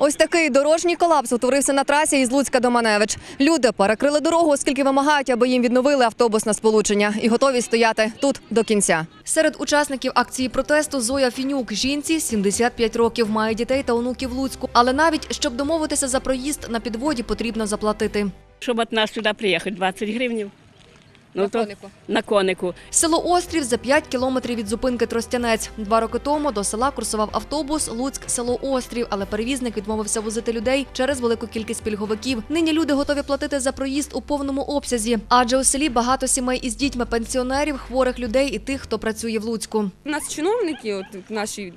Ось такий дорожній колапс утворився на трасі із Луцька до Маневич. Люди перекрили дорогу, оскільки вимагають, аби їм відновили автобусне сполучення і готові стояти тут до кінця. Серед учасників акції протесту Зоя Фінюк. Жінці 75 років, має дітей та онуків Луцьку. Але навіть щоб домовитися за проїзд на підводі, потрібно заплатити. Щоб від нас сюди приїхати, 20 гривень. Ну, На то, конику. На конику. Село Острів за 5 кілометрів від зупинки Тростянець. Два роки тому до села курсував автобус Луцьк село Острів, але перевізник відмовився возити людей через велику кількість пільговиків. Нині люди готові платити за проїзд у повному обсязі, адже у селі багато сімей із дітьми, пенсіонерів, хворих людей і тих, хто працює в Луцьку. У нас чиновники, от наші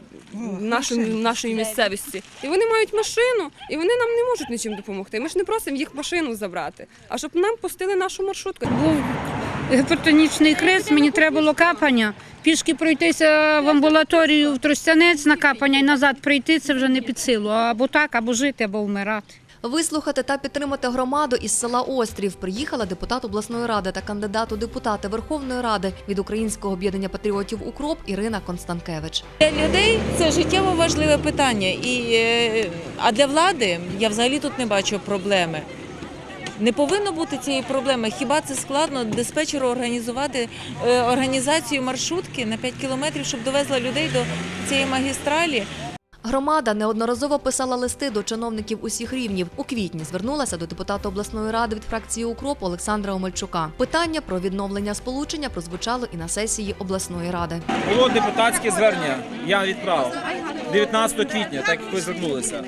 нашої, нашої місцевості, і вони мають машину, і вони нам не можуть нічим допомогти. Ми ж не просимо їх машину забрати, а щоб нам пустили нашу маршрутку. був гіпертонічний криз, мені треба було капання. Пішки пройтися в амбулаторію в Тростянець на капання і назад прийти це вже не під силу. Або так, або жити, або вмирати. Вислухати та підтримати громаду із села Острів приїхала депутат обласної ради та кандидат у депутати Верховної Ради від Українського об'єднання патріотів Укроп Ірина Констанкевич. Для людей це життєво важливе питання. І, е, а для влади я взагалі тут не бачу проблеми. Не повинно бути цієї проблеми. Хіба це складно диспетчеру організувати е, організацію маршрутки на 5 кілометрів, щоб довезла людей до цієї магістралі? Громада неодноразово писала листи до чиновників усіх рівнів. У квітні звернулася до депутата обласної ради від фракції Укроп Олександра Омельчука. Питання про відновлення сполучення прозвучало і на сесії обласної ради. Було депутатське звернення, я відправив 19 квітня, так як ви звернулися.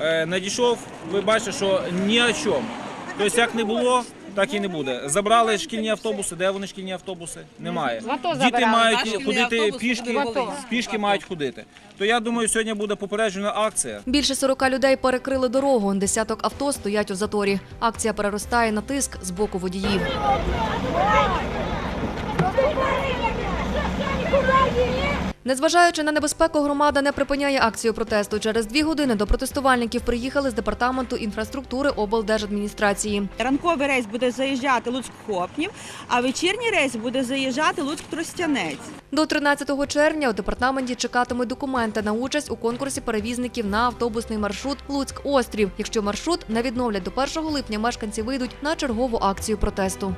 Е, надійшов, ви бачите, що ні о чому. Тобто, як не було, так і не буде. Забрали шкільні автобуси. Де вони шкільні автобуси? Немає. Діти мають ходити пішки, пішки мають ходити. То я думаю, сьогодні буде попереджена акція. Більше 40 людей перекрили дорогу. Десяток авто стоять у заторі. Акція переростає на тиск з боку водіїв. Незважаючи на небезпеку, громада не припиняє акцію протесту. Через дві години до протестувальників приїхали з департаменту інфраструктури облдержадміністрації. Ранковий рейс буде заїжджати Луцьк-Хопнів, а вечірній рейс буде заїжджати Луцьк-Тростянець. До 13 червня у департаменті чекатимуть документи на участь у конкурсі перевізників на автобусний маршрут Луцьк-Острів. Якщо маршрут не відновлять до 1 липня, мешканці вийдуть на чергову акцію протесту.